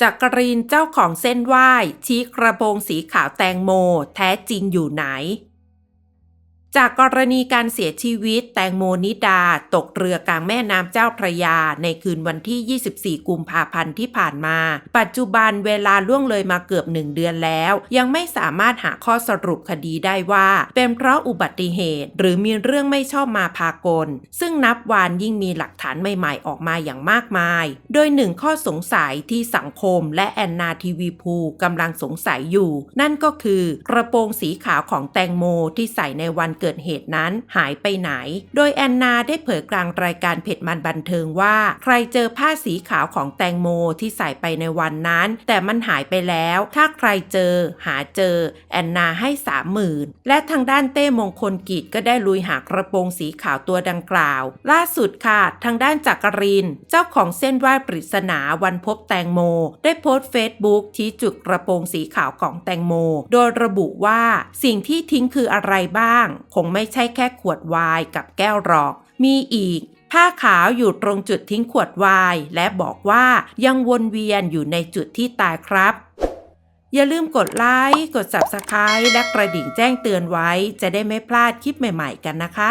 จักรีนเจ้าของเส้นไหว้ชี้กระโปรงสีขาวแตงโม แท้จริงอยู่ไหน จากกรณีการเสียชีวิตแตงโมนิดาตกเรือกลางแม่น้ำเจ้าพระยา ในคืนวันที่ 24 กุมภาพันธ์ที่ผ่านมา ปัจจุบันเวลาล่วงเลยมาเกือบหนึ่งเดือนแล้ว ยังไม่สามารถหาข้อสรุปคดีได้ว่า เป็นเพราะอุบัติเหตุ หรือมีเรื่องไม่ชอบมาพากล ซึ่งนับวันยิ่งมีหลักฐานใหม่ๆออกมาอย่างมากมาย โดยหนึ่งข้อสงสัยที่สังคมและแอนนาทีวีพูกำลังสงสัยอยู่ นั่นก็คือกระโปรงสีขาวของแตงโมที่ใส่ในวันเกิดเหตุนั้นหายไปไหน โดยแอนนาได้เผยกลางรายการเผ็ดมันบันเทิงว่า ใครเจอผ้าสีขาวของแตงโมที่ใส่ไปในวันนั้น แต่มันหายไปแล้ว ถ้าใครเจอ หาเจอ แอนนาให้สามหมื่นและทางด้านเต้มงคลกิจก็ได้ลุยหากระโปรงสีขาวตัวดังกล่าว ล่าสุดค่ะทางด้านจักริน เจ้าของเส้นไหว้ปริศนาวันพบแตงโม ได้โพสต์เฟซบุ๊กชี้จุดกระโปรงสีขาวของแตงโม โดยระบุว่าสิ่งที่ทิ้งคืออะไรบ้างคงไม่ใช่แค่ขวดไวน์กับแก้วหรอก มีอีก ผ้าขาวอยู่ตรงจุดทิ้งขวดไวน์และบอกว่ายังวนเวียนอยู่ในจุดที่ตายครับอย่าลืมกดไลค์ กด Subscribe และกระดิ่งแจ้งเตือนไว้ จะได้ไม่พลาดคลิปใหม่ๆกันนะคะ